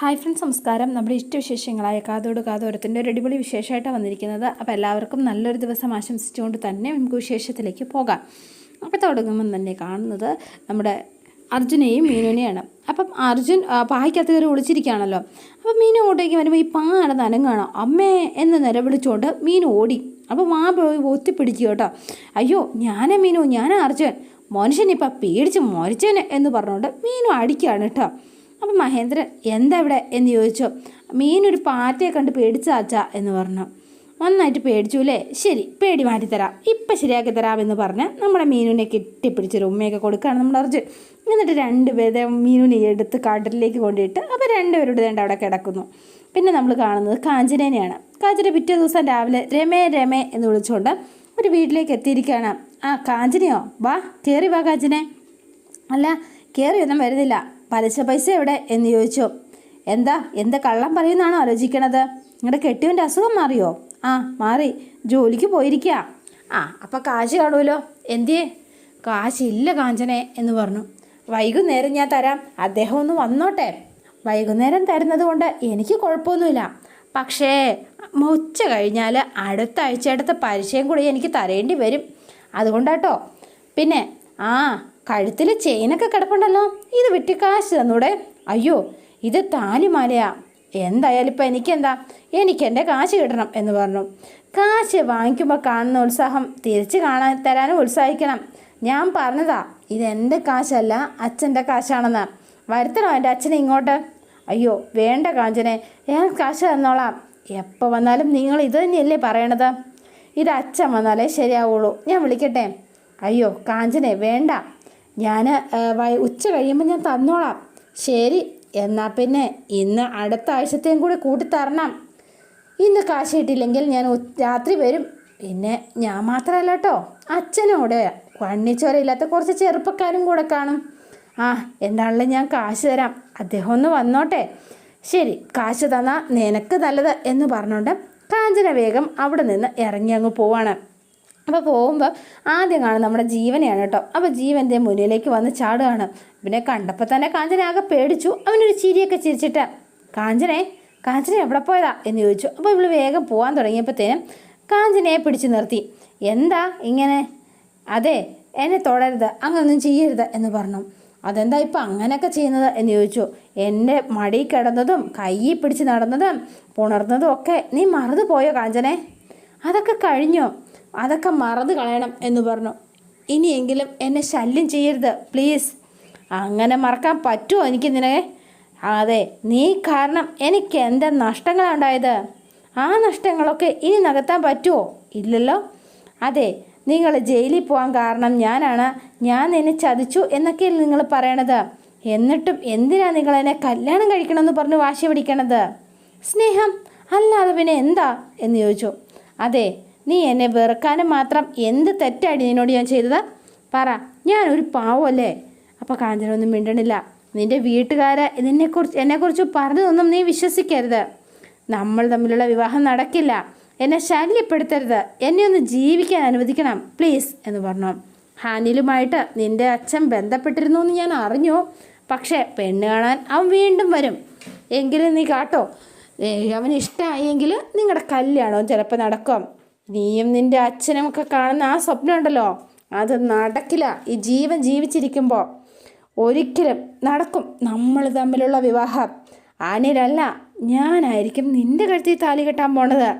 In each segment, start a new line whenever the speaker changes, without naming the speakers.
hi friends നമസ്കാരം നമ്മുടെ ഇഷ്ടവിശേഷങ്ങളായ കാതോട് കാതോരത്തിൻ്റെ ഒരു അടിപൊളി വിശേഷമായിട്ടാണ് വന്നിരിക്കുന്നത് അപ്പോൾ എല്ലാവർക്കും നല്ലൊരു ദിവസം ആശംസിച്ചുകൊണ്ട് തന്നെ നമുക്ക് വിശേഷത്തിലേക്ക് പോകാം അപ്പോൾ തുടങ്ങുമ്പം തന്നെ കാണുന്നത് നമ്മുടെ അർജുനെയും മീനുവിനെയാണ് അപ്പം അർജുൻ പായ്ക്കകത്ത് കയറി ഒളിച്ചിരിക്കുകയാണല്ലോ അപ്പം മീനു ഓട്ടേക്ക് വരുമ്പോൾ ഈ പാട നനങ്ങാണോ അമ്മേ എന്ന് നിലവിളിച്ചുകൊണ്ട് മീൻ ഓടി അപ്പോൾ മാ പോയി ഒത്തിപ്പിടിക്കുക കേട്ടോ അയ്യോ ഞാനാ മീനു ഞാനാ അർജുൻ മനുഷ്യനിപ്പം പേടിച്ച് മരിച്ചേനെ എന്ന് പറഞ്ഞുകൊണ്ട് മീനു അടിക്കുകയാണ് കേട്ടോ അപ്പോൾ മഹേന്ദ്രൻ എന്താ ഇവിടെ എന്ന് ചോദിച്ചു മീനൊരു പാറ്റയെ കണ്ട് പേടിച്ചാച്ച എന്ന് പറഞ്ഞു നന്നായിട്ട് പേടിച്ചു അല്ലേ ശരി പേടി മാറ്റിത്തരാം ഇപ്പം ശരിയാക്കി തരാം എന്ന് പറഞ്ഞ് നമ്മുടെ മീനുവിനെ കെട്ടിപ്പിടിച്ചൊരു ഉമ്മയൊക്കെ കൊടുക്കുകയാണ് നമ്മുടെ അർജുൻ എന്നിട്ട് രണ്ടുപേരെ മീനുവിനെ എടുത്ത് കാട്ടിലേക്ക് കൊണ്ടിട്ട് അപ്പോൾ രണ്ടുപേരുടെ രണ്ട് അവിടെ കിടക്കുന്നു പിന്നെ നമ്മൾ കാണുന്നത് കാഞ്ചനേനെയാണ് കാഞ്ചന പിറ്റേ ദിവസം രാവിലെ രമേ രമേ എന്ന് വിളിച്ചുകൊണ്ട് ഒരു വീട്ടിലേക്ക് എത്തിയിരിക്കുകയാണ് ആ കാഞ്ചനയോ വാ കയറി വാ കാഞ്ചനെ അല്ല കയറി ഒന്നും വരുന്നില്ല പലിശ പൈസ എവിടെ എന്ന് ചോദിച്ചു എന്താ എന്ത് കള്ളം പറയുന്നാണോ ആലോചിക്കണത് നിങ്ങളുടെ കെട്ടിയവൻ്റെ അസുഖം മാറിയോ ആ മാറി ജോലിക്ക് പോയിരിക്കുക
ആ അപ്പം കാശ് കാണുമല്ലോ എന്തിയേ കാശില്ല കാഞ്ചനെ എന്ന് പറഞ്ഞു വൈകുന്നേരം ഞാൻ തരാം അദ്ദേഹം ഒന്ന് വന്നോട്ടെ വൈകുന്നേരം തരുന്നത് കൊണ്ട് എനിക്ക് കുഴപ്പമൊന്നുമില്ല പക്ഷേ ഉച്ച കഴിഞ്ഞാൽ അടുത്ത ആഴ്ച അടുത്ത പരിചയം കൂടി എനിക്ക് തരേണ്ടി വരും അതുകൊണ്ടാട്ടോ പിന്നെ ആ കഴുത്തിൽ ചെയിനൊക്കെ കിടപ്പുണ്ടല്ലോ ഇത് വിട്ടി കാശ് തന്നൂടെ അയ്യോ ഇത് താലിമാലയാ എന്തായാലും ഇപ്പം എനിക്കെന്താ എനിക്കെൻ്റെ കാശ് കിട്ടണം എന്ന് പറഞ്ഞു കാശ് വാങ്ങിക്കുമ്പോൾ കാണുന്ന ഉത്സാഹം തിരിച്ച് കാണാൻ തരാനും ഉത്സാഹിക്കണം ഞാൻ പറഞ്ഞതാ ഇതെൻ്റെ കാശല്ല അച്ഛൻ്റെ കാശാണെന്ന് വരുത്തണോ എൻ്റെ അച്ഛനെ ഇങ്ങോട്ട് അയ്യോ വേണ്ട കാഞ്ചനെ ഞാൻ കാശ് തന്നോളാം എപ്പോൾ വന്നാലും നിങ്ങൾ ഇത് തന്നെയല്ലേ പറയണത് ഇത് അച്ഛൻ വന്നാലേ ശരിയാവുള്ളൂ ഞാൻ വിളിക്കട്ടെ അയ്യോ കാഞ്ചനെ വേണ്ട ഞാൻ ഉച്ച കഴിയുമ്പോൾ ഞാൻ തന്നോളാം ശരി എന്നാൽ പിന്നെ ഇന്ന് അടുത്ത ആഴ്ചത്തെയും കൂടി കൂട്ടി തരണം ഇന്ന് കാശ് കിട്ടിയില്ലെങ്കിൽ ഞാൻ രാത്രി വരും പിന്നെ ഞാൻ മാത്രമല്ല കേട്ടോ അച്ഛനോട് വണ്ണിച്ചോരയില്ലാത്ത കുറച്ച് ചെറുപ്പക്കാരും കൂടെ കാണും ആ എന്താണല്ലോ ഞാൻ കാശ് തരാം അദ്ദേഹം ഒന്ന് വന്നോട്ടെ ശരി കാശ് തന്നാൽ നിനക്ക് നല്ലത് എന്ന് പറഞ്ഞുകൊണ്ട് കാഞ്ചന വേഗം അവിടെ നിന്ന് ഇറങ്ങി അങ്ങ് പോവാണ് അപ്പോൾ പോകുമ്പോൾ ആദ്യം കാണും നമ്മുടെ ജീവനെയാണ് കേട്ടോ അപ്പോൾ ജീവൻ്റെ മുന്നിലേക്ക് വന്ന് ചാടുകയാണ് ഇവനെ കണ്ടപ്പോൾ തന്നെ കാഞ്ചന ആകെ പേടിച്ചു അവനൊരു ചിരിയൊക്കെ ചിരിച്ചിട്ട് കാഞ്ചനെ കാഞ്ചന എവിടെ പോയതാ എന്ന് ചോദിച്ചു അപ്പോൾ ഇവൾ വേഗം പോകാൻ തുടങ്ങിയപ്പോഴത്തേനും കാഞ്ചനയെ പിടിച്ചു നിർത്തി എന്താ ഇങ്ങനെ അതെ എന്നെ തൊടരുത് അങ്ങനൊന്നും ചെയ്യരുത് എന്ന് പറഞ്ഞു അതെന്താ ഇപ്പം അങ്ങനെയൊക്കെ ചെയ്യുന്നത് എന്ന് ചോദിച്ചു എൻ്റെ മടി കിടന്നതും കൈ പിടിച്ച് നടന്നതും പുണർന്നതും ഒക്കെ നീ മറന്നു പോയോ കാഞ്ചനെ അതൊക്കെ കഴിഞ്ഞോ അതൊക്കെ മറന്നു കളയണം എന്ന് പറഞ്ഞു ഇനിയെങ്കിലും എന്നെ ശല്യം ചെയ്യരുത് പ്ലീസ് അങ്ങനെ മറക്കാൻ പറ്റുമോ എനിക്ക് നിനക്ക് അതെ നീ കാരണം എനിക്ക് എൻ്റെ ഉണ്ടായത് ആ നഷ്ടങ്ങളൊക്കെ ഇനി നികത്താൻ പറ്റുമോ ഇല്ലല്ലോ അതെ നിങ്ങൾ ജയിലിൽ പോകാൻ കാരണം ഞാനാണ് ഞാൻ എന്നെ ചതിച്ചു എന്നൊക്കെയല്ലേ നിങ്ങൾ പറയണത് എന്നിട്ടും എന്തിനാ നിങ്ങൾ എന്നെ കല്യാണം കഴിക്കണമെന്ന് പറഞ്ഞ് വാശി പിടിക്കണത് സ്നേഹം അല്ലാതെ പിന്നെ എന്താ എന്ന് ചോദിച്ചു അതെ നീ എന്നെ വെറുക്കാനും മാത്രം എന്ത് തെറ്റാടി നിന്നോട് ഞാൻ ചെയ്തത് പറ ഞാൻ ഒരു പാവമല്ലേ അപ്പോൾ കാഞ്ചനൊന്നും മിണ്ടണില്ല നിൻ്റെ വീട്ടുകാരെ നിന്നെക്കുറിച്ച് എന്നെക്കുറിച്ച് പറഞ്ഞതൊന്നും നീ വിശ്വസിക്കരുത് നമ്മൾ തമ്മിലുള്ള വിവാഹം നടക്കില്ല എന്നെ ശല്യപ്പെടുത്തരുത് എന്നെ ഒന്ന് ജീവിക്കാൻ അനുവദിക്കണം പ്ലീസ് എന്ന് പറഞ്ഞു ഹാനിലുമായിട്ട് നിൻ്റെ അച്ഛൻ ബന്ധപ്പെട്ടിരുന്നു എന്ന് ഞാൻ അറിഞ്ഞു പക്ഷേ പെണ്ണ് കാണാൻ അവൻ വീണ്ടും വരും എങ്കിലും നീ കാട്ടോ അവന് ഇഷ്ടമായെങ്കിൽ നിങ്ങളുടെ കല്യാണവും ചിലപ്പോൾ നടക്കും നീയും നിൻ്റെ അച്ഛനും ഒക്കെ കാണുന്ന ആ സ്വപ്നം ഉണ്ടല്ലോ അത് നടക്കില്ല ഈ ജീവൻ ജീവിച്ചിരിക്കുമ്പോൾ ഒരിക്കലും നടക്കും നമ്മൾ തമ്മിലുള്ള വിവാഹം ആനയിലല്ല ഞാനായിരിക്കും നിൻ്റെ കഴുത്തിൽ താലി കെട്ടാൻ പോണത്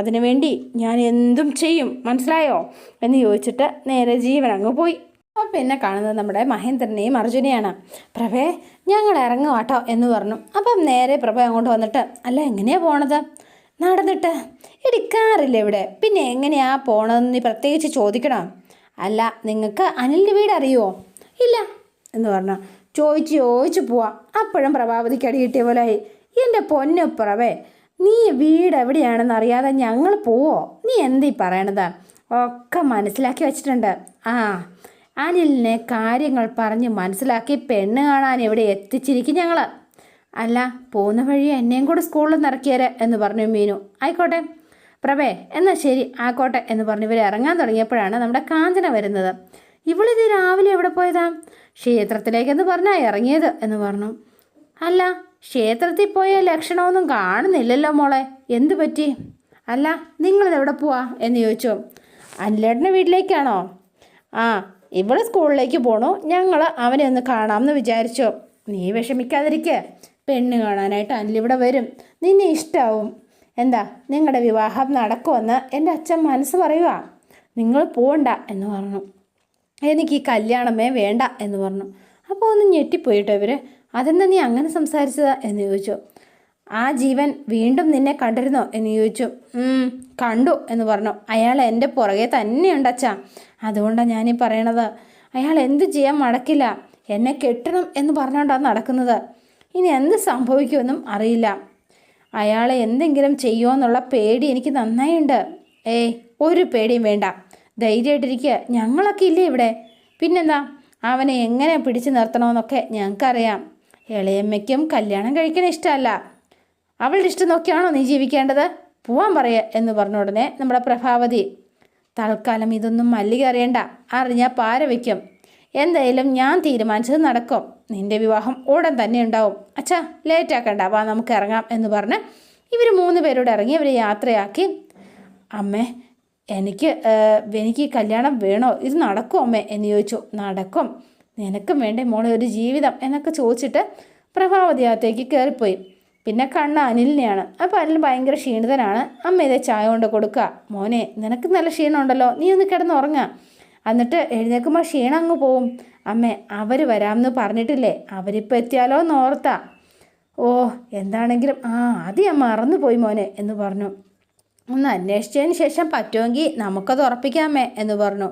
അതിനുവേണ്ടി ഞാൻ എന്തും ചെയ്യും മനസ്സിലായോ എന്ന് ചോദിച്ചിട്ട് നേരെ ജീവൻ അങ്ങ് പോയി പിന്നെ കാണുന്നത് നമ്മുടെ മഹേന്ദ്രനെയും അർജുനെയാണ് പ്രഭേ ഞങ്ങൾ ഇറങ്ങും കേട്ടോ എന്ന് പറഞ്ഞു അപ്പം നേരെ പ്രഭ അങ്ങോട്ട് വന്നിട്ട് അല്ല എങ്ങനെയാണ് പോണത് നടന്നിട്ട് എടി കാറില്ല ഇവിടെ പിന്നെ എങ്ങനെയാ പോണതെന്ന് നീ പ്രത്യേകിച്ച് ചോദിക്കണം അല്ല നിങ്ങൾക്ക് അനിലിൻ്റെ വീട് അറിയുമോ ഇല്ല എന്ന് പറഞ്ഞ ചോദിച്ച് ചോദിച്ച് പോവാം അപ്പോഴും പ്രഭാവതിക്ക് അടി കിട്ടിയ പോലെ ആയി എൻ്റെ പൊന്നപ്പുറവേ നീ വീട് എവിടെയാണെന്ന് അറിയാതെ ഞങ്ങൾ പോവോ നീ എന്തീ പറയണത് ഒക്കെ മനസ്സിലാക്കി വെച്ചിട്ടുണ്ട് ആ അനിലിനെ കാര്യങ്ങൾ പറഞ്ഞ് മനസ്സിലാക്കി പെണ്ണ് കാണാൻ ഇവിടെ എത്തിച്ചിരിക്കും ഞങ്ങൾ അല്ല പോകുന്ന വഴി എന്നെയും കൂടെ സ്കൂളിൽ നിറക്കിയരെ എന്ന് പറഞ്ഞു മീനു ആയിക്കോട്ടെ പ്രഭേ എന്നാൽ ശരി ആക്കോട്ടെ എന്ന് പറഞ്ഞ് ഇവർ ഇറങ്ങാൻ തുടങ്ങിയപ്പോഴാണ് നമ്മുടെ കാഞ്ചന വരുന്നത് ഇവളിത് രാവിലെ എവിടെ പോയതാ ക്ഷേത്രത്തിലേക്കെന്ന് പറഞ്ഞാൽ ഇറങ്ങിയത് എന്ന് പറഞ്ഞു അല്ല ക്ഷേത്രത്തിൽ പോയ ലക്ഷണമൊന്നും കാണുന്നില്ലല്ലോ മോളെ എന്തു പറ്റി അല്ല നിങ്ങളിത് എവിടെ പോവാ എന്ന് ചോദിച്ചു അനിലേട്ടൻ്റെ വീട്ടിലേക്കാണോ ആ ഇവള് സ്കൂളിലേക്ക് പോണു ഞങ്ങൾ അവനെ ഒന്ന് കാണാമെന്ന് വിചാരിച്ചു നീ വിഷമിക്കാതിരിക്കേ പെണ്ണ് കാണാനായിട്ട് അനിലിവിടെ വരും നിന്നെ ഇഷ്ടമാവും എന്താ നിങ്ങളുടെ വിവാഹം നടക്കുമെന്ന് എൻ്റെ അച്ഛൻ മനസ്സ് പറയുക നിങ്ങൾ പോണ്ട എന്ന് പറഞ്ഞു എനിക്ക് ഈ കല്യാണമേ വേണ്ട എന്ന് പറഞ്ഞു അപ്പോൾ ഒന്ന് ഞെട്ടിപ്പോയിട്ടോ ഇവർ അതെന്താ നീ അങ്ങനെ സംസാരിച്ചതാ എന്ന് ചോദിച്ചു ആ ജീവൻ വീണ്ടും നിന്നെ കണ്ടിരുന്നോ എന്ന് ചോദിച്ചു കണ്ടു എന്ന് പറഞ്ഞു അയാൾ എൻ്റെ പുറകെ തന്നെയുണ്ട് അച്ഛാ അതുകൊണ്ടാണ് ഞാനീ പറയണത് അയാൾ എന്ത് ചെയ്യാൻ മടക്കില്ല എന്നെ കെട്ടണം എന്ന് പറഞ്ഞുകൊണ്ടാണ് നടക്കുന്നത് ഇനി എന്ത് സംഭവിക്കുമെന്നും അറിയില്ല അയാളെ എന്തെങ്കിലും ചെയ്യുമോ എന്നുള്ള പേടി എനിക്ക് നന്നായിണ്ട് ഏയ് ഒരു പേടിയും വേണ്ട ധൈര്യമായിട്ടിരിക്കുക ഞങ്ങളൊക്കെ ഇല്ലേ ഇവിടെ പിന്നെന്താ അവനെ എങ്ങനെ പിടിച്ചു നിർത്തണമെന്നൊക്കെ ഞങ്ങൾക്കറിയാം ഇളയമ്മയ്ക്കും കല്യാണം കഴിക്കണ ഇഷ്ടമല്ല അവളുടെ ഇഷ്ടം നോക്കിയാണോ നീ ജീവിക്കേണ്ടത് പോവാൻ പറയുക എന്ന് പറഞ്ഞ ഉടനെ നമ്മുടെ പ്രഭാവതി തൽക്കാലം ഇതൊന്നും മല്ലിക അറിയണ്ട അറിഞ്ഞാൽ പാര വയ്ക്കും എന്തായാലും ഞാൻ തീരുമാനിച്ചത് നടക്കും നിന്റെ വിവാഹം ഉടൻ തന്നെ ഉണ്ടാവും അച്ഛാ ലേറ്റ് ആക്കണ്ട വാ നമുക്ക് ഇറങ്ങാം എന്ന് പറഞ്ഞ് ഇവർ മൂന്ന് പേരോട് ഇറങ്ങി ഇവരെ യാത്രയാക്കി അമ്മേ എനിക്ക് എനിക്ക് കല്യാണം വേണോ ഇത് നടക്കും അമ്മേ എന്ന് ചോദിച്ചു നടക്കും നിനക്കും വേണ്ടേ മോളെ ഒരു ജീവിതം എന്നൊക്കെ ചോദിച്ചിട്ട് പ്രഭാവതിയകത്തേക്ക് കയറിപ്പോയി പിന്നെ കണ്ണ് അനിലിനെയാണ് അപ്പോൾ അനിൽ ഭയങ്കര ക്ഷീണിതനാണ് അമ്മ ഇതേ ചായ കൊണ്ട് കൊടുക്കുക മോനെ നിനക്ക് നല്ല ക്ഷീണമുണ്ടല്ലോ നീ ഒന്ന് കിടന്നുറങ്ങുക എന്നിട്ട് എഴുന്നേൽക്കുമ്പോൾ ക്ഷീണം അങ്ങ് പോവും അമ്മ അവർ വരാമെന്ന് പറഞ്ഞിട്ടില്ലേ അവരിപ്പോൾ എത്തിയാലോ എന്നോർത്താ ഓ എന്താണെങ്കിലും ആ അത് ഞാൻ മറന്നുപോയി മോനെ എന്ന് പറഞ്ഞു ഒന്ന് അന്വേഷിച്ചതിന് ശേഷം പറ്റുമെങ്കിൽ നമുക്കത് ഉറപ്പിക്കാമേ എന്ന് പറഞ്ഞു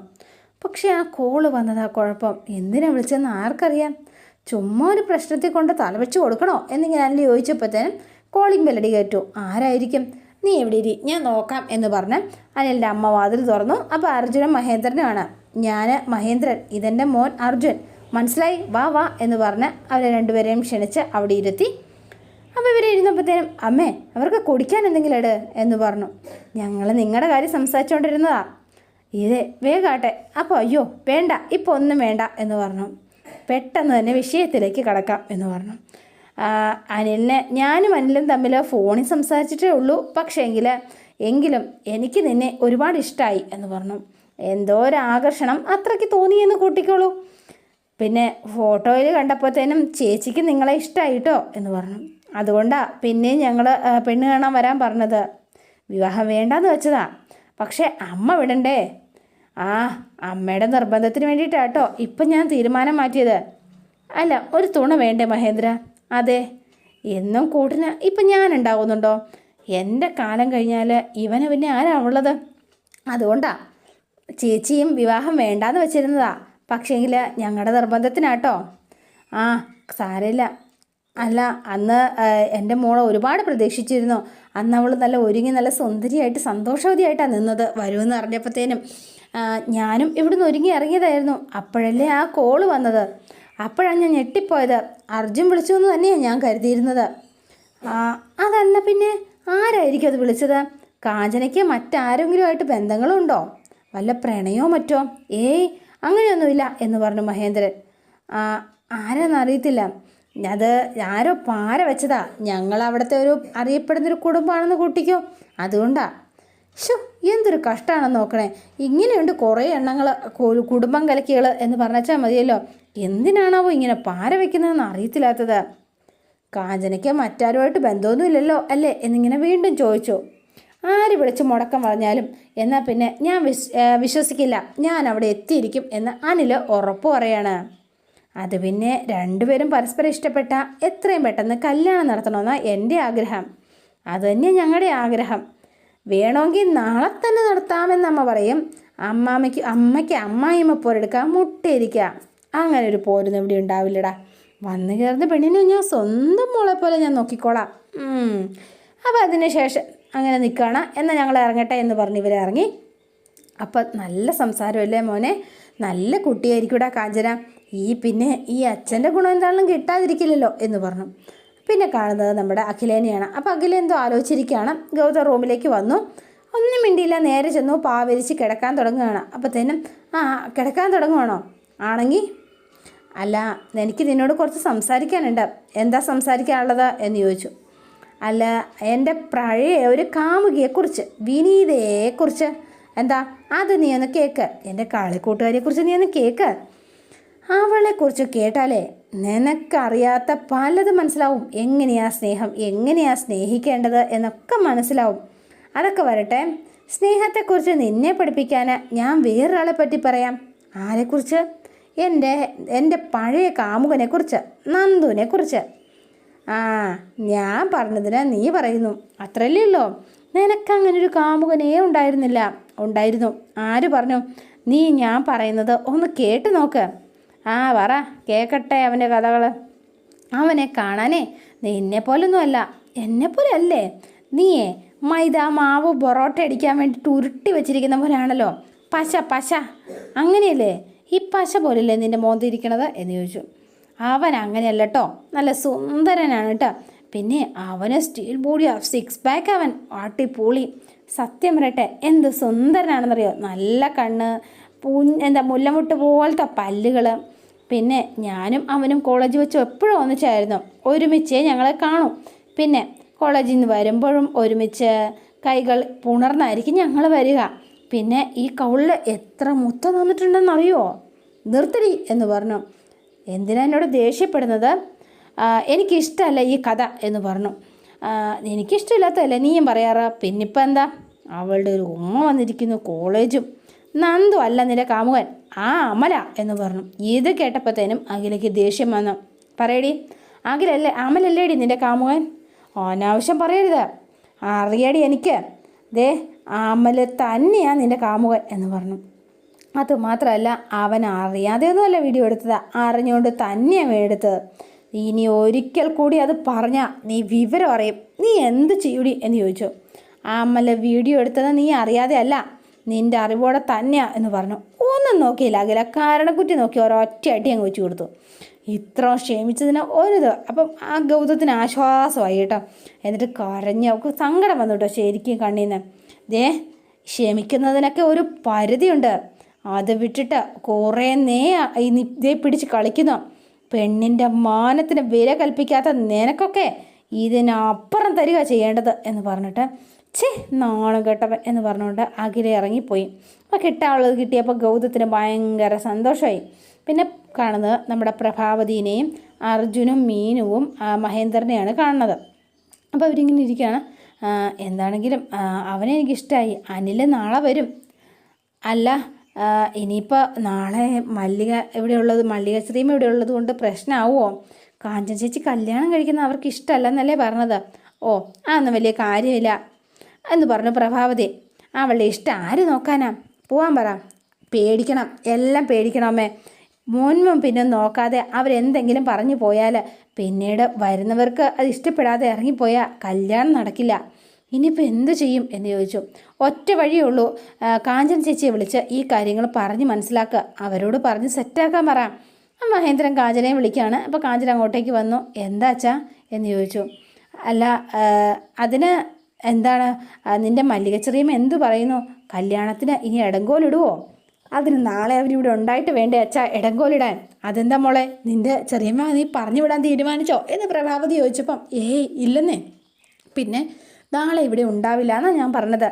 പക്ഷേ ആ കോള് വന്നതാ കുഴപ്പം എന്തിനാ വിളിച്ചതെന്ന് ആർക്കറിയാം ചുമ്മാ ഒരു പ്രശ്നത്തെ കൊണ്ട് തലവെച്ച് കൊടുക്കണോ എന്നിങ്ങനെ ഞാൻ ചോദിച്ചപ്പോഴത്തേനും കോളിംഗ് ബെല്ലടി കയറ്റു ആരായിരിക്കും നീ എവിടെ ഇരി ഞാൻ നോക്കാം എന്ന് പറഞ്ഞ് അനിലിൻ്റെ അമ്മ വാതിൽ തുറന്നു അപ്പോൾ അർജുനും മഹേന്ദ്രനുമാണ് ഞാൻ മഹേന്ദ്രൻ ഇതെൻ്റെ മോൻ അർജുൻ മനസ്സിലായി വാ വാ എന്ന് പറഞ്ഞ് അവരെ രണ്ടുപേരെയും ക്ഷണിച്ച് അവിടെ ഇരുത്തി അപ്പോൾ ഇവരെ ഇരുന്നപ്പോഴത്തേനും അമ്മേ അവർക്ക് കുടിക്കാൻ എന്തെങ്കിലും എട് എന്ന് പറഞ്ഞു ഞങ്ങൾ നിങ്ങളുടെ കാര്യം സംസാരിച്ചുകൊണ്ടിരുന്നതാ ഇത് വേഗാട്ടെ അപ്പോൾ അയ്യോ വേണ്ട ഇപ്പോൾ ഒന്നും വേണ്ട എന്ന് പറഞ്ഞു പെട്ടെന്ന് തന്നെ വിഷയത്തിലേക്ക് കടക്കാം എന്ന് പറഞ്ഞു അനിലിനെ ഞാനും അനിലും തമ്മിൽ ഫോണിൽ സംസാരിച്ചിട്ടേ ഉള്ളൂ പക്ഷേ എങ്കിൽ എങ്കിലും എനിക്ക് നിന്നെ ഒരുപാട് ഇഷ്ടമായി എന്ന് പറഞ്ഞു എന്തോ ഒരു ആകർഷണം അത്രയ്ക്ക് തോന്നിയെന്ന് കൂട്ടിക്കോളൂ പിന്നെ ഫോട്ടോയിൽ കണ്ടപ്പോഴത്തേനും ചേച്ചിക്ക് നിങ്ങളെ ഇഷ്ടമായിട്ടോ എന്ന് പറഞ്ഞു അതുകൊണ്ടാണ് പിന്നെയും ഞങ്ങൾ പെണ്ണ് കാണാൻ വരാൻ പറഞ്ഞത് വിവാഹം വേണ്ടെന്ന് വെച്ചതാ പക്ഷേ അമ്മ വിടണ്ടേ ആ അമ്മയുടെ നിർബന്ധത്തിന് വേണ്ടിയിട്ടാട്ടോ ഇപ്പം ഞാൻ തീരുമാനം മാറ്റിയത് അല്ല ഒരു തുണ വേണ്ടേ മഹേന്ദ്ര അതെ എന്നും കൂട്ടിന് ഇപ്പം ഞാൻ ഉണ്ടാകുന്നുണ്ടോ എൻ്റെ കാലം കഴിഞ്ഞാൽ ഇവന് പിന്നെ ആരാ ഉള്ളത് അതുകൊണ്ടാണ് ചേച്ചിയും വിവാഹം വേണ്ടാന്ന് വെച്ചിരുന്നതാ പക്ഷേങ്കിൽ ഞങ്ങളുടെ നിർബന്ധത്തിനാട്ടോ ആ സാരമില്ല അല്ല അന്ന് എൻ്റെ മോളെ ഒരുപാട് പ്രതീക്ഷിച്ചിരുന്നു അന്ന് അവൾ നല്ല ഒരുങ്ങി നല്ല സുന്ദരിയായിട്ട് സന്തോഷവതിയായിട്ടാണ് നിന്നത് വരുമെന്ന് അറിഞ്ഞപ്പോഴത്തേനും ഞാനും ഇവിടുന്ന് ഒരുങ്ങി ഇറങ്ങിയതായിരുന്നു അപ്പോഴല്ലേ ആ കോള് വന്നത് അപ്പോഴാണ് ഞാൻ ഞെട്ടിപ്പോയത് അർജുൻ വിളിച്ചു എന്ന് തന്നെയാണ് ഞാൻ കരുതിയിരുന്നത് അതല്ല പിന്നെ ആരായിരിക്കും അത് വിളിച്ചത് കാഞ്ചനയ്ക്ക് മറ്റാരെങ്കിലുമായിട്ട് ബന്ധങ്ങളുണ്ടോ വല്ല പ്രണയോ മറ്റോ ഏയ് അങ്ങനെയൊന്നുമില്ല എന്ന് പറഞ്ഞു മഹേന്ദ്രൻ ആരാന്നറിയത്തില്ല അത് ആരോ പാര വെച്ചതാ ഞങ്ങൾ അവിടുത്തെ ഒരു അറിയപ്പെടുന്നൊരു കുടുംബമാണെന്ന് കൂട്ടിക്കോ അതുകൊണ്ടാ ഷോ എന്തൊരു കഷ്ടമാണെന്ന് നോക്കണേ ഇങ്ങനെയുണ്ട് കുറേ എണ്ണങ്ങൾ കുടുംബം കലക്കികൾ എന്ന് പറഞ്ഞാൽ മതിയല്ലോ എന്തിനാണാവോ ഇങ്ങനെ പാര വയ്ക്കുന്നതെന്ന് അറിയത്തില്ലാത്തത് കാഞ്ചനയ്ക്ക് മറ്റാരുമായിട്ട് ബന്ധമൊന്നുമില്ലല്ലോ അല്ലേ എന്നിങ്ങനെ വീണ്ടും ചോദിച്ചു ആര് വിളിച്ച് മുടക്കം പറഞ്ഞാലും എന്നാൽ പിന്നെ ഞാൻ വിശ്വസിക്കില്ല ഞാൻ അവിടെ എത്തിയിരിക്കും എന്ന് അനിൽ ഉറപ്പ് പറയാണ് അത് പിന്നെ രണ്ടുപേരും പരസ്പരം ഇഷ്ടപ്പെട്ട എത്രയും പെട്ടെന്ന് കല്യാണം നടത്തണമെന്നാണ് എൻ്റെ ആഗ്രഹം തന്നെ ഞങ്ങളുടെ ആഗ്രഹം വേണമെങ്കിൽ നാളെ തന്നെ നടത്താമെന്ന് അമ്മ പറയും അമ്മാമ്മയ്ക്ക് അമ്മയ്ക്ക് അമ്മായിമ്മ പോരെടുക്കുക മുട്ടയിരിക്കുക അങ്ങനെ ഒരു പോരൊന്നും ഇവിടെ ഉണ്ടാവില്ലടാ വന്നു കയറുന്ന പെണ്ണിനെ ഞാൻ സ്വന്തം മോളെ പോലെ ഞാൻ നോക്കിക്കോളാം അപ്പോൾ അതിന് ശേഷം അങ്ങനെ നിൽക്കണം എന്നാൽ ഞങ്ങൾ ഇറങ്ങട്ടെ എന്ന് പറഞ്ഞ് ഇവർ ഇറങ്ങി അപ്പം നല്ല സംസാരമല്ലേ മോനെ നല്ല കുട്ടിയായിരിക്കൂടാ കാഞ്ചന ഈ പിന്നെ ഈ അച്ഛൻ്റെ ഗുണം എന്താണെന്നും കിട്ടാതിരിക്കില്ലല്ലോ എന്ന് പറഞ്ഞു പിന്നെ കാണുന്നത് നമ്മുടെ അഖിലേനെയാണ് അപ്പോൾ അഖില എന്തോ ആലോചിച്ചിരിക്കുകയാണ് ഗൗതം റൂമിലേക്ക് വന്നു ഒന്നും മിണ്ടിയില്ല നേരെ ചെന്നു പാവരിച്ച് കിടക്കാൻ തുടങ്ങുകയാണ് അപ്പോൾ തന്നെ ആ കിടക്കാൻ തുടങ്ങുകയാണോ ആണെങ്കിൽ അല്ല എനിക്ക് നിന്നോട് കുറച്ച് സംസാരിക്കാനുണ്ട് എന്താ സംസാരിക്കാനുള്ളത് എന്ന് ചോദിച്ചു അല്ല എൻ്റെ പഴയ ഒരു കാമുകിയെക്കുറിച്ച് വിനീതയെക്കുറിച്ച് എന്താ അത് നീ ഒന്ന് കേൾക്ക് എൻ്റെ കാളിക്കൂട്ടുകാരിയെക്കുറിച്ച് നീ ഒന്ന് കേൾക്ക് അവളെക്കുറിച്ച് കേട്ടാലേ നിനക്കറിയാത്ത പലതും മനസ്സിലാവും എങ്ങനെയാ സ്നേഹം എങ്ങനെയാ സ്നേഹിക്കേണ്ടത് എന്നൊക്കെ മനസ്സിലാവും അതൊക്കെ വരട്ടെ സ്നേഹത്തെക്കുറിച്ച് നിന്നെ പഠിപ്പിക്കാൻ ഞാൻ വേറൊരാളെ പറ്റി പറയാം ആരെക്കുറിച്ച് എൻ്റെ എൻ്റെ പഴയ കാമുകനെക്കുറിച്ച് നന്ദുവിനെക്കുറിച്ച് ആ ഞാൻ പറഞ്ഞതിന് നീ പറയുന്നു അത്രയല്ലേ ഉള്ളോ നിനക്കങ്ങനെ ഒരു കാമുകനേ ഉണ്ടായിരുന്നില്ല ഉണ്ടായിരുന്നു ആര് പറഞ്ഞു നീ ഞാൻ പറയുന്നത് ഒന്ന് കേട്ട് നോക്ക് ആ പറ കേക്കട്ടെ അവൻ്റെ കഥകൾ അവനെ കാണാനേ നിന്നെ പോലൊന്നും അല്ല എന്നെ പോലെ അല്ലേ നീയേ മൈദ മാവ് പൊറോട്ട അടിക്കാൻ വേണ്ടിയിട്ട് ഉരുട്ടി വെച്ചിരിക്കുന്ന പോലെയാണല്ലോ പശ പശ അങ്ങനെയല്ലേ ഈ പശ പോലല്ലേ നിന്റെ മോന്തിരിക്കണത് എന്ന് ചോദിച്ചു അവൻ അങ്ങനെയല്ല കേട്ടോ നല്ല സുന്ദരനാണ് കേട്ടോ പിന്നെ അവന് steel body of six pack അവൻ അടിപൊളി സത്യം പറയട്ടെ എന്ത് സുന്ദരനാണെന്നറിയോ നല്ല കണ്ണ് പൂ എന്താ മുല്ലമുട്ട് പോലത്തെ പല്ലുകൾ പിന്നെ ഞാനും അവനും കോളേജ് വെച്ച് എപ്പോഴും ഒന്നിച്ചായിരുന്നു ഒരുമിച്ച് ഞങ്ങളെ കാണും പിന്നെ കോളേജിൽ നിന്ന് വരുമ്പോഴും ഒരുമിച്ച് കൈകൾ പുണർന്നായിരിക്കും ഞങ്ങൾ വരിക പിന്നെ ഈ കൗളിൽ എത്ര മുത്തം തന്നിട്ടുണ്ടെന്നറിയോ നിർത്തടി എന്ന് പറഞ്ഞു എന്തിനാ എന്നോട് ദേഷ്യപ്പെടുന്നത് എനിക്കിഷ്ടമല്ല ഈ കഥ എന്ന് പറഞ്ഞു എനിക്കിഷ്ടമില്ലാത്തതല്ല നീയും പറയാറ പിന്നിപ്പം എന്താ അവളുടെ ഒരു ഉമ്മ വന്നിരിക്കുന്നു കോളേജും നന്ദു അല്ല നിന്റെ കാമുകൻ ആ അമല എന്ന് പറഞ്ഞു ഇത് കേട്ടപ്പോഴത്തേനും അഖിലേക്ക് ദേഷ്യം വന്നു പറയടി അഖിലല്ലേ അമലല്ലേടി നിന്റെ കാമുകൻ അനാവശ്യം പറയരുത് അറിയടി എനിക്ക് ദേ അമല തന്നെയാണ് നിന്റെ കാമുകൻ എന്ന് പറഞ്ഞു അതുമാത്രമല്ല അവൻ അറിയാതെയൊന്നുമല്ല വീഡിയോ എടുത്തത് അറിഞ്ഞുകൊണ്ട് തന്നെയാണ് എടുത്തത് ഇനി ഒരിക്കൽ കൂടി അത് പറഞ്ഞാൽ നീ വിവരം അറിയും നീ എന്ത് ചെയ്യൂടി എന്ന് ചോദിച്ചു അമ്മല്ല വീഡിയോ എടുത്തത് നീ അറിയാതെ അല്ല നിൻ്റെ അറിവോടെ തന്നെയാ എന്ന് പറഞ്ഞു ഒന്നും നോക്കിയില്ല അഖില കാരണക്കുറ്റി നോക്കി ഒരൊറ്റയടി അങ്ങ് വെച്ചു കൊടുത്തു ഇത്ര ക്ഷമിച്ചതിന് ഒരിത് അപ്പം ആ ഗൗതത്തിന് ആശ്വാസമായി കേട്ടോ എന്നിട്ട് കരഞ്ഞ് അവൾക്ക് സങ്കടം വന്നു കേട്ടോ ശരിക്കും കണ്ണീന്ന് ദേ ക്ഷമിക്കുന്നതിനൊക്കെ ഒരു പരിധിയുണ്ട് അത് വിട്ടിട്ട് കുറേ നേ ഇതേ പിടിച്ച് കളിക്കുന്നു പെണ്ണിൻ്റെ മാനത്തിന് വില കൽപ്പിക്കാത്ത നിനക്കൊക്കെ ഇതിനപ്പുറം തരിക ചെയ്യേണ്ടത് എന്ന് പറഞ്ഞിട്ട് ചേ നാണം കെട്ടവൻ എന്ന് പറഞ്ഞുകൊണ്ട് അഖിലെ ഇറങ്ങിപ്പോയി അപ്പോൾ കിട്ടാനുള്ളത് കിട്ടിയപ്പോൾ ഗൗതത്തിന് ഭയങ്കര സന്തോഷമായി പിന്നെ കാണുന്നത് നമ്മുടെ പ്രഭാവതിനെയും അർജുനും മീനുവും മഹേന്ദ്രനെയാണ് കാണുന്നത് അപ്പോൾ അവരിങ്ങനെ ഇരിക്കുകയാണ് എന്താണെങ്കിലും അവനെ എനിക്കിഷ്ടമായി അനിൽ നാളെ വരും അല്ല ഇനിയിപ്പോൾ നാളെ മല്ലിക ഇവിടെയുള്ളത് മല്ലിക ശ്രീം ഉള്ളത് കൊണ്ട് പ്രശ്നമാവുമോ കാഞ്ചൻ ചേച്ചി കല്യാണം കഴിക്കുന്ന അവർക്ക് ഇഷ്ടമല്ലെന്നല്ലേ പറഞ്ഞത് ഓ ഒന്നും വലിയ കാര്യമില്ല എന്ന് പറഞ്ഞു പ്രഭാവതി അവളുടെ ഇഷ്ടം ആര് നോക്കാനാ പോവാൻ പറ പേടിക്കണം എല്ലാം പേടിക്കണമേ മുൻപും പിന്നെ നോക്കാതെ അവരെന്തെങ്കിലും പറഞ്ഞു പോയാൽ പിന്നീട് വരുന്നവർക്ക് അത് ഇഷ്ടപ്പെടാതെ ഇറങ്ങിപ്പോയാൽ കല്യാണം നടക്കില്ല ഇനിയിപ്പോൾ എന്തു ചെയ്യും എന്ന് ചോദിച്ചു ഒറ്റ വഴിയേ ഉള്ളൂ കാഞ്ചൻ ചേച്ചിയെ വിളിച്ച് ഈ കാര്യങ്ങൾ പറഞ്ഞ് മനസ്സിലാക്കുക അവരോട് പറഞ്ഞ് സെറ്റാക്കാൻ പറ മഹേന്ദ്രൻ കാഞ്ചനയെ വിളിക്കുകയാണ് അപ്പോൾ കാഞ്ചന അങ്ങോട്ടേക്ക് വന്നു എന്താച്ചാ എന്ന് ചോദിച്ചു അല്ല അതിന് എന്താണ് നിൻ്റെ മല്ലിക ചെറിയമ്മ എന്തു പറയുന്നു കല്യാണത്തിന് ഇനി ഇടങ്കോലിടുവോ അതിന് നാളെ അവരിവിടെ ഉണ്ടായിട്ട് വേണ്ടേ അച്ഛാ ഇടങ്കോലിടാൻ അതെന്താ മോളെ നിൻ്റെ ചെറിയമ്മ നീ പറഞ്ഞു വിടാൻ തീരുമാനിച്ചോ എന്ന് പ്രഭാവതി ചോദിച്ചപ്പം ഏയ് ഇല്ലെന്നേ പിന്നെ നാളെ ഇവിടെ ഉണ്ടാവില്ല എന്നാണ് ഞാൻ പറഞ്ഞത്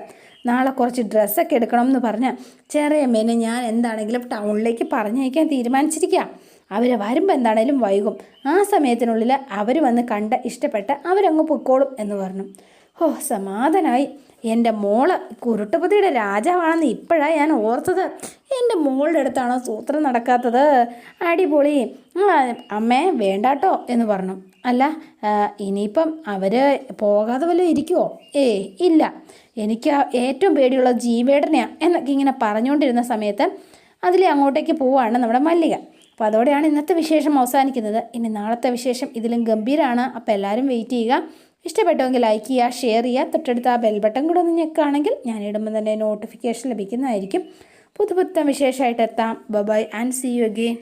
നാളെ കുറച്ച് ഡ്രസ്സൊക്കെ എടുക്കണം എന്ന് പറഞ്ഞ് ചെറിയമ്മേനെ ഞാൻ എന്താണെങ്കിലും ടൗണിലേക്ക് പറഞ്ഞയക്കാൻ തീരുമാനിച്ചിരിക്കുക അവർ വരുമ്പോൾ എന്താണേലും വൈകും ആ സമയത്തിനുള്ളിൽ അവർ വന്ന് കണ്ട് ഇഷ്ടപ്പെട്ട് അവരങ്ങ് പൊയ്ക്കോളും എന്ന് പറഞ്ഞു ഓ സമാധാനമായി എൻ്റെ മോള് കുരുട്ടുപതിയുടെ രാജാവാണെന്ന് ഇപ്പോഴാണ് ഞാൻ ഓർത്തത് എൻ്റെ മോളുടെ അടുത്താണോ സൂത്രം നടക്കാത്തത് അടിപൊളി അമ്മേ വേണ്ടാട്ടോ എന്ന് പറഞ്ഞു അല്ല ഇനിയിപ്പം അവർ പോകാതെ വല്ലതും ഇരിക്കുമോ ഏ ഇല്ല എനിക്ക് ഏറ്റവും പേടിയുള്ള ജീവേടനെയാണ് എന്നൊക്കെ ഇങ്ങനെ പറഞ്ഞുകൊണ്ടിരുന്ന സമയത്ത് അതിലെ അങ്ങോട്ടേക്ക് പോവാണ് നമ്മുടെ മല്ലിക അപ്പോൾ അതോടെയാണ് ഇന്നത്തെ വിശേഷം അവസാനിക്കുന്നത് ഇനി നാളത്തെ വിശേഷം ഇതിലും ഗംഭീരമാണ് അപ്പോൾ എല്ലാവരും വെയിറ്റ് ചെയ്യുക ഇഷ്ടപ്പെട്ടുമെങ്കിൽ ലൈക്ക് ചെയ്യുക ഷെയർ ചെയ്യുക തൊട്ടടുത്ത് ആ ബെൽബട്ടൺ കൂടെ ഒന്ന് ഞെക്കുകയാണെങ്കിൽ ഞാൻ ഇടുമ്പോൾ തന്നെ നോട്ടിഫിക്കേഷൻ ലഭിക്കുന്നതായിരിക്കും പുതുപുത്തൻ വിശേഷമായിട്ട് എത്താം bye and see you again